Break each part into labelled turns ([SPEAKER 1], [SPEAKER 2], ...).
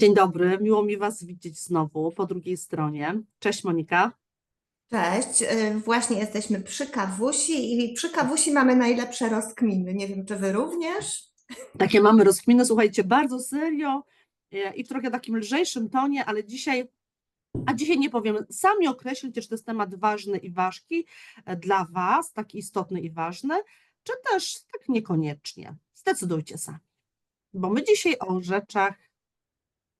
[SPEAKER 1] Dzień dobry, miło mi Was widzieć znowu po drugiej stronie. Cześć Monika.
[SPEAKER 2] Cześć, y, właśnie jesteśmy przy kawusi i przy kawusi mamy najlepsze rozkminy. Nie wiem, czy wy również?
[SPEAKER 1] Takie mamy rozkminy, słuchajcie, bardzo serio e, i w trochę takim lżejszym tonie, ale dzisiaj, a dzisiaj nie powiem, sami określicie, czy to jest temat ważny i ważki e, dla Was, taki istotny i ważny, czy też tak niekoniecznie. Zdecydujcie sami, bo my dzisiaj o rzeczach,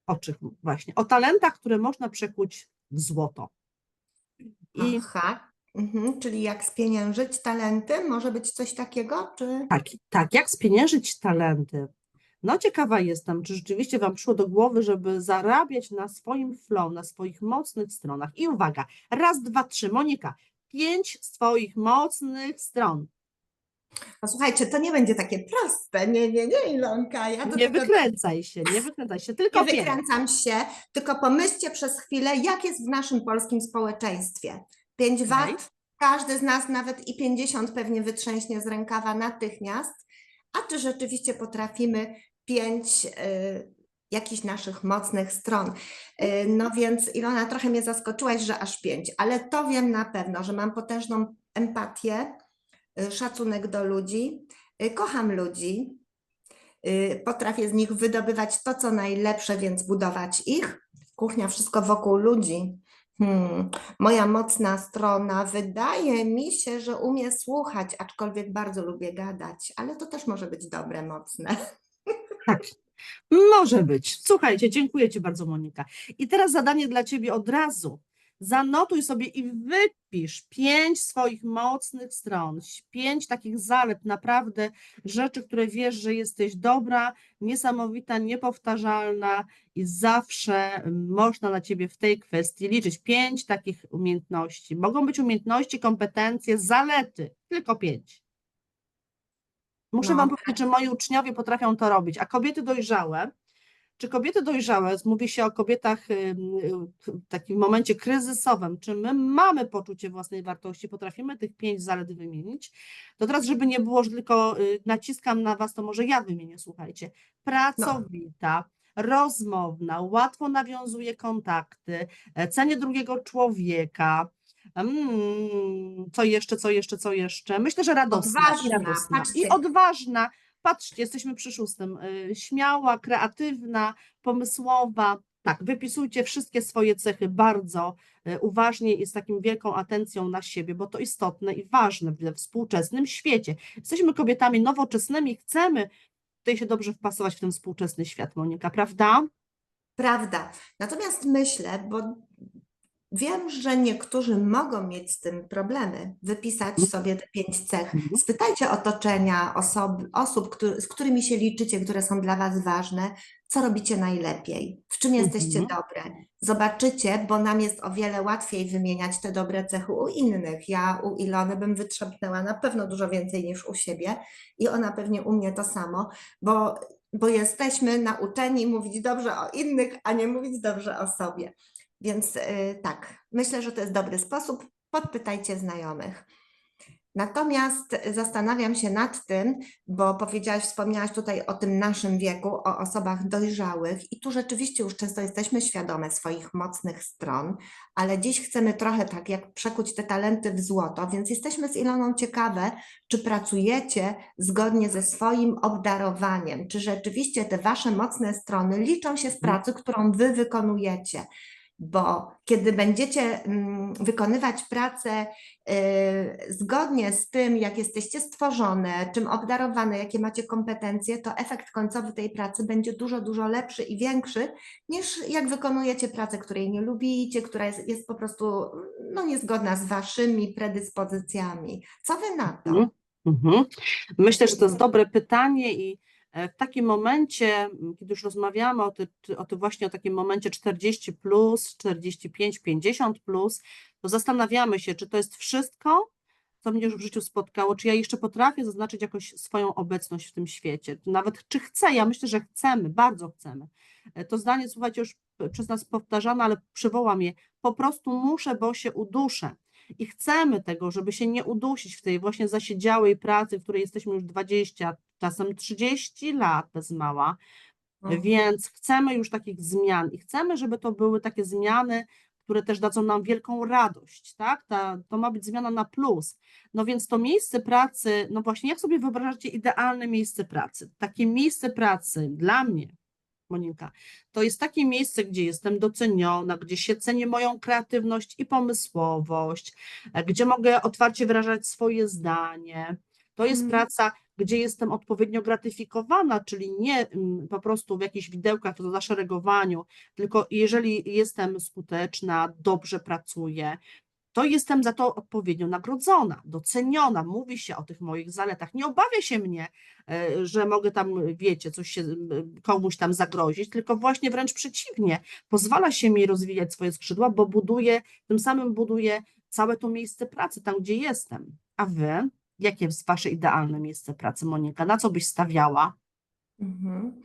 [SPEAKER 1] o czym właśnie, o talentach, które można przekuć w złoto. I
[SPEAKER 2] Aha, mhm, czyli jak spieniężyć talenty? Może być coś takiego, czy...
[SPEAKER 1] Tak, tak, jak spieniężyć talenty? No ciekawa jestem, czy rzeczywiście Wam przyszło do głowy, żeby zarabiać na swoim flow, na swoich mocnych stronach. I uwaga, raz, dwa, trzy, Monika, pięć swoich mocnych stron.
[SPEAKER 2] No, słuchajcie, to nie będzie takie proste. Nie, nie, nie, Ilonka, ja
[SPEAKER 1] Nie
[SPEAKER 2] tego
[SPEAKER 1] wykręcaj się, nie wykręcaj się, tylko
[SPEAKER 2] nie wykręcam się, tylko pomyślcie przez chwilę, jak jest w naszym polskim społeczeństwie. 5
[SPEAKER 1] Okej.
[SPEAKER 2] wat, każdy z nas nawet i 50 pewnie wytrzęśnie z rękawa natychmiast, a czy rzeczywiście potrafimy pięć y, jakichś naszych mocnych stron. Y, no więc Ilona, trochę mnie zaskoczyłaś, że aż pięć, ale to wiem na pewno, że mam potężną empatię, szacunek do ludzi, y, kocham ludzi, y, potrafię z nich wydobywać to, co najlepsze, więc budować ich. Kuchnia, wszystko wokół ludzi. Hmm. Moja mocna strona, wydaje mi się, że umie słuchać, aczkolwiek bardzo lubię gadać, ale to też może być dobre, mocne.
[SPEAKER 1] Tak, może być. Słuchajcie, dziękuję Ci bardzo, Monika. I teraz zadanie dla Ciebie od razu. Zanotuj sobie i wypisz pięć swoich mocnych stron, pięć takich zalet, naprawdę rzeczy, które wiesz, że jesteś dobra, niesamowita, niepowtarzalna i zawsze można na Ciebie w tej kwestii liczyć. Pięć takich umiejętności. Mogą być umiejętności, kompetencje, zalety, tylko pięć. Muszę
[SPEAKER 2] No,
[SPEAKER 1] Wam powiedzieć, że moi uczniowie potrafią to robić, a kobiety dojrzałe, czy kobiety dojrzałe, mówi się o kobietach w takim momencie kryzysowym, czy my mamy poczucie własnej wartości, potrafimy tych pięć zalet wymienić, to teraz, żeby nie było, że tylko y, naciskam na Was, to może ja wymienię, słuchajcie. Pracowita, rozmowna, łatwo nawiązuje kontakty, e, cenię drugiego człowieka, Mm, co jeszcze, co jeszcze, co jeszcze? Myślę, że radosna i
[SPEAKER 2] Odważna,
[SPEAKER 1] i odważna. Patrzcie, jesteśmy przy szóstym. y, Śmiała, kreatywna, pomysłowa. Tak, wypisujcie wszystkie swoje cechy bardzo y, uważnie i z taką wielką atencją na siebie, bo to istotne i ważne we współczesnym świecie. Jesteśmy kobietami nowoczesnymi, chcemy tutaj się dobrze wpasować w ten współczesny świat, Monika, prawda?
[SPEAKER 2] Prawda. Natomiast myślę, bo wiem, że niektórzy mogą mieć z tym problemy, wypisać sobie te pięć cech.
[SPEAKER 1] Mhm.
[SPEAKER 2] Spytajcie otoczenia osob, osób, któ- z którymi się liczycie, które są dla Was ważne, co robicie najlepiej, w czym jesteście
[SPEAKER 1] Mhm.
[SPEAKER 2] dobre. Zobaczycie, bo nam jest o wiele łatwiej wymieniać te dobre cechy u innych. Ja u Ilony bym wytrzepnęła na pewno dużo więcej niż u siebie i ona pewnie u mnie to samo, bo, bo jesteśmy nauczeni mówić dobrze o innych, a nie mówić dobrze o sobie. Więc y, tak, myślę, że to jest dobry sposób. Podpytajcie znajomych. Natomiast zastanawiam się nad tym, bo powiedziałaś, wspomniałaś tutaj o tym naszym wieku, o osobach dojrzałych, i tu rzeczywiście już często jesteśmy świadome swoich mocnych stron, ale dziś chcemy trochę tak jak przekuć te talenty w złoto, więc jesteśmy z Iloną ciekawe, czy pracujecie zgodnie ze swoim obdarowaniem, czy rzeczywiście te wasze mocne strony liczą się z pracy, którą wy wykonujecie bo kiedy będziecie mm, wykonywać pracę y, zgodnie z tym, jak jesteście stworzone, czym obdarowane, jakie macie kompetencje, to efekt końcowy tej pracy będzie dużo, dużo lepszy i większy niż jak wykonujecie pracę, której nie lubicie, która jest, jest po prostu no, niezgodna z waszymi predyspozycjami. Co wy na to?
[SPEAKER 1] Mhm. Mhm. Myślę, że to jest dobre pytanie i w takim momencie, kiedy już rozmawiamy o, ty, ty- o tym właśnie o takim momencie 40 plus, 45, 50 plus, to zastanawiamy się, czy to jest wszystko, co mnie już w życiu spotkało, czy ja jeszcze potrafię zaznaczyć jakoś swoją obecność w tym świecie, nawet czy chcę, ja myślę, że chcemy, bardzo chcemy. E, To zdanie, słuchajcie, już przez nas powtarzane, ale przywołam je, po prostu muszę, bo się uduszę. I chcemy tego, żeby się nie udusić w tej właśnie zasiedziałej pracy, w której jesteśmy już 20, czasem 30 lat bez mała,
[SPEAKER 2] Mhm.
[SPEAKER 1] Więc chcemy już takich zmian i chcemy, żeby to były takie zmiany, które też dadzą nam wielką radość, tak? Ta, to ma być zmiana na plus. No więc to miejsce pracy, no właśnie, jak sobie wyobrażacie idealne miejsce pracy? Takie miejsce pracy dla mnie, Monika, to jest takie miejsce, gdzie jestem doceniona, gdzie się ceni moją kreatywność i pomysłowość, gdzie mogę otwarcie wyrażać swoje zdanie. To jest
[SPEAKER 2] Mhm.
[SPEAKER 1] praca, gdzie jestem odpowiednio gratyfikowana, czyli nie mm, po prostu w jakichś widełkach, to zaszeregowaniu, tylko jeżeli jestem skuteczna, dobrze pracuję, to jestem za to odpowiednio nagrodzona, doceniona, mówi się o tych moich zaletach. Nie obawia się mnie, e, że mogę tam, wiecie, coś się komuś tam zagrozić, tylko właśnie wręcz przeciwnie, pozwala się mi rozwijać swoje skrzydła, bo buduje, tym samym buduje całe to miejsce pracy, tam gdzie jestem. A wy, jakie jest wasze idealne miejsce pracy, Monika? Na co byś stawiała?
[SPEAKER 2] Mhm.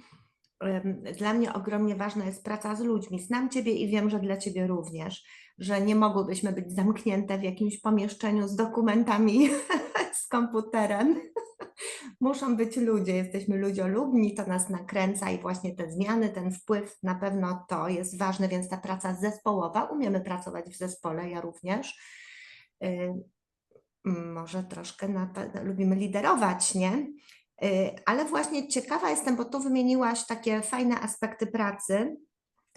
[SPEAKER 2] Dla mnie ogromnie ważna jest praca z ludźmi. Znam Ciebie i wiem, że dla Ciebie również, że nie mogłybyśmy być zamknięte w jakimś pomieszczeniu z dokumentami, z komputerem. Muszą być ludzie, jesteśmy ludziolubni, to nas nakręca i właśnie te zmiany, ten wpływ na pewno to jest ważne, więc ta praca zespołowa, umiemy pracować w zespole, ja również. Może troszkę na, lubimy liderować, nie? Y, Ale właśnie ciekawa jestem, bo tu wymieniłaś takie fajne aspekty pracy.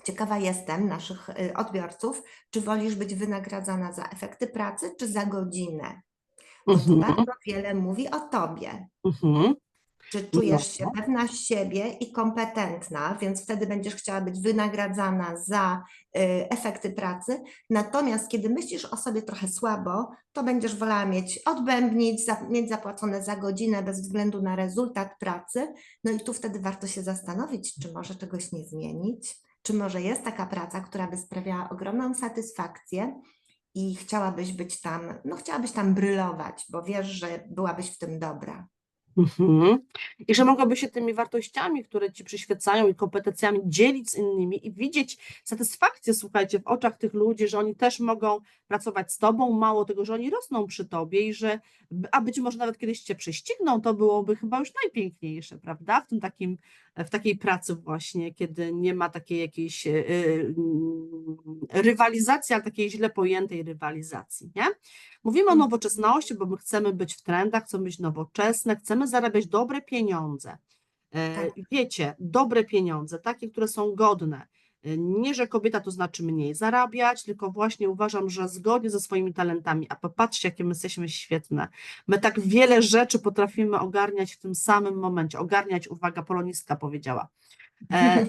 [SPEAKER 2] Ciekawa jestem naszych y, odbiorców, czy wolisz być wynagradzana za efekty pracy, czy za godzinę? Bo to
[SPEAKER 1] Mhm,
[SPEAKER 2] bardzo wiele mówi o tobie.
[SPEAKER 1] mhm.
[SPEAKER 2] Czy czujesz się pewna siebie i kompetentna, więc wtedy będziesz chciała być wynagradzana za y, efekty pracy. Natomiast kiedy myślisz o sobie trochę słabo, to będziesz wolała mieć odbębnić, za, mieć zapłacone za godzinę bez względu na rezultat pracy. No i tu wtedy warto się zastanowić, czy może czegoś nie zmienić, czy może jest taka praca, która by sprawiała ogromną satysfakcję i chciałabyś być tam, no chciałabyś tam brylować, bo wiesz, że byłabyś w tym dobra.
[SPEAKER 1] Mhm. I że mogłaby się tymi wartościami, które ci przyświecają i kompetencjami dzielić z innymi i widzieć satysfakcję, słuchajcie, w oczach tych ludzi, że oni też mogą pracować z tobą, mało tego, że oni rosną przy tobie i że, a być może nawet kiedyś cię prześcigną, to byłoby chyba już najpiękniejsze, prawda? W tym takim, w takiej pracy właśnie, kiedy nie ma takiej jakiejś y, y, rywalizacji, ale takiej źle pojętej rywalizacji, nie? Mówimy o
[SPEAKER 2] Mhm.
[SPEAKER 1] nowoczesności, bo my chcemy być w trendach, chcemy być nowoczesne, chcemy zarabiać dobre pieniądze. E,
[SPEAKER 2] Tak.
[SPEAKER 1] Wiecie, dobre pieniądze, takie, które są godne. E, Nie, że kobieta to znaczy mniej zarabiać, tylko właśnie uważam, że zgodnie ze swoimi talentami, a popatrzcie, jakie my jesteśmy świetne. My tak wiele rzeczy potrafimy ogarniać w tym samym momencie. Ogarniać, uwaga, polonistka powiedziała. E,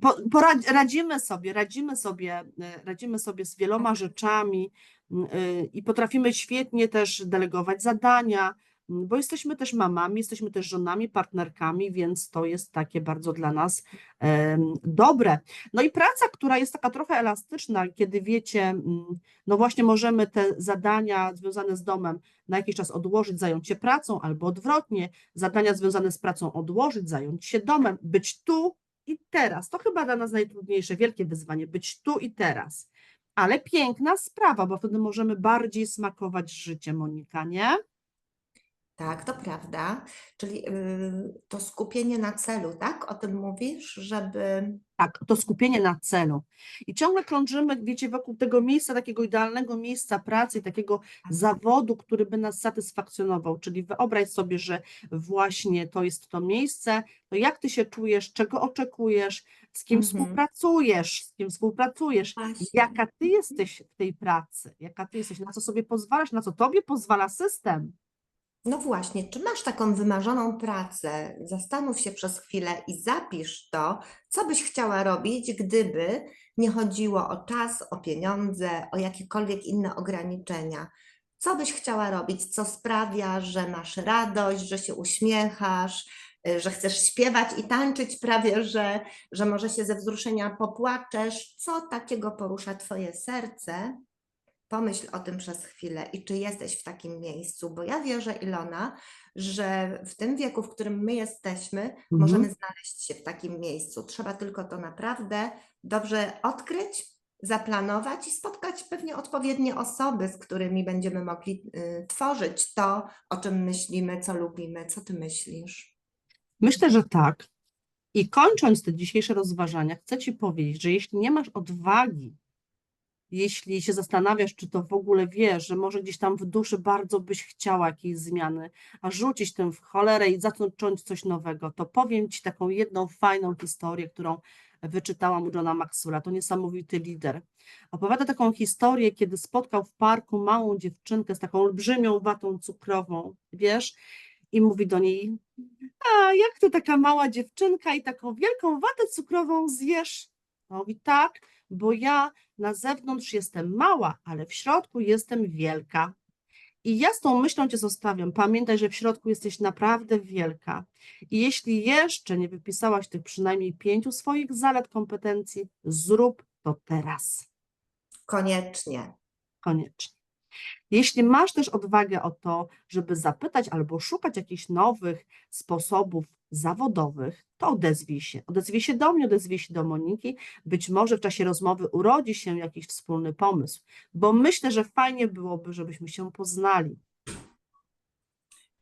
[SPEAKER 1] po, porad, radzimy sobie, radzimy sobie, e, radzimy sobie z wieloma rzeczami y, i potrafimy świetnie też delegować zadania, bo jesteśmy też mamami, jesteśmy też żonami, partnerkami, więc to jest takie bardzo dla nas dobre. No i praca, która jest taka trochę elastyczna, kiedy wiecie, m, no właśnie możemy te zadania związane z domem na jakiś czas odłożyć, zająć się pracą, albo odwrotnie, zadania związane z pracą odłożyć, zająć się domem, być tu i teraz. To chyba dla nas najtrudniejsze, wielkie wyzwanie, być tu i teraz. Ale piękna sprawa, bo wtedy możemy bardziej smakować życiem, Monika, nie?
[SPEAKER 2] Tak, to prawda. Czyli y, to skupienie na celu, tak? O tym mówisz, żeby.
[SPEAKER 1] Tak, to skupienie na celu. I ciągle krążymy, wiecie, wokół tego miejsca, takiego idealnego miejsca pracy, takiego zawodu, który by nas satysfakcjonował. Czyli wyobraź sobie, że właśnie to jest to miejsce, to jak ty się czujesz, czego oczekujesz, z kim
[SPEAKER 2] Mhm.
[SPEAKER 1] współpracujesz, z kim współpracujesz,
[SPEAKER 2] Właśnie.
[SPEAKER 1] jaka ty jesteś w tej pracy, jaka ty jesteś, na co sobie pozwalasz, na co tobie pozwala system.
[SPEAKER 2] No właśnie, czy masz taką wymarzoną pracę? Zastanów się przez chwilę i zapisz to, co byś chciała robić, gdyby nie chodziło o czas, o pieniądze, o jakiekolwiek inne ograniczenia. Co byś chciała robić, co sprawia, że masz radość, że się uśmiechasz, y, że chcesz śpiewać i tańczyć prawie, że, że może się ze wzruszenia popłaczesz? Co takiego porusza Twoje serce? Pomyśl o tym przez chwilę i czy jesteś w takim miejscu, bo ja wierzę, Ilona, że w tym wieku, w którym my jesteśmy, możemy znaleźć się w takim miejscu. Trzeba tylko to naprawdę dobrze odkryć, zaplanować i spotkać pewnie odpowiednie osoby, z którymi będziemy mogli y, tworzyć to, o czym myślimy, co lubimy. Co ty myślisz?
[SPEAKER 1] Myślę, że tak. I kończąc te dzisiejsze rozważania, chcę Ci powiedzieć, że jeśli nie masz odwagi, jeśli się zastanawiasz, czy to w ogóle wiesz, że może gdzieś tam w duszy bardzo byś chciała jakiejś zmiany, a rzucić tym w cholerę i zacząć coś nowego, to powiem Ci taką jedną fajną historię, którą wyczytałam u Johna Maxwella. To niesamowity lider. Opowiada taką historię, kiedy spotkał w parku małą dziewczynkę z taką olbrzymią watą cukrową, wiesz, i mówi do niej, a jak to taka mała dziewczynka i taką wielką watę cukrową zjesz? A mówi, tak, bo ja na zewnątrz jestem mała, ale w środku jestem wielka. I ja z tą myślą Cię zostawiam. Pamiętaj, że w środku jesteś naprawdę wielka. I jeśli jeszcze nie wypisałaś tych przynajmniej pięciu swoich zalet kompetencji, zrób to teraz.
[SPEAKER 2] Koniecznie.
[SPEAKER 1] Koniecznie. Jeśli masz też odwagę o to, żeby zapytać albo szukać jakichś nowych sposobów zawodowych, to odezwij się. Odezwij się do mnie, odezwij się do Moniki. Być może w czasie rozmowy urodzi się jakiś wspólny pomysł, bo myślę, że fajnie byłoby, żebyśmy się poznali.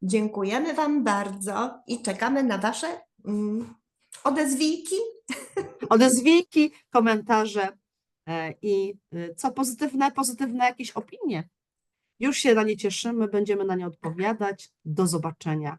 [SPEAKER 2] Dziękujemy Wam bardzo i czekamy na Wasze mm, odezwijki.
[SPEAKER 1] Odezwijki, komentarze e, i e, co pozytywne, pozytywne jakieś opinie. Już się na nie cieszymy, będziemy na nie odpowiadać. Do zobaczenia.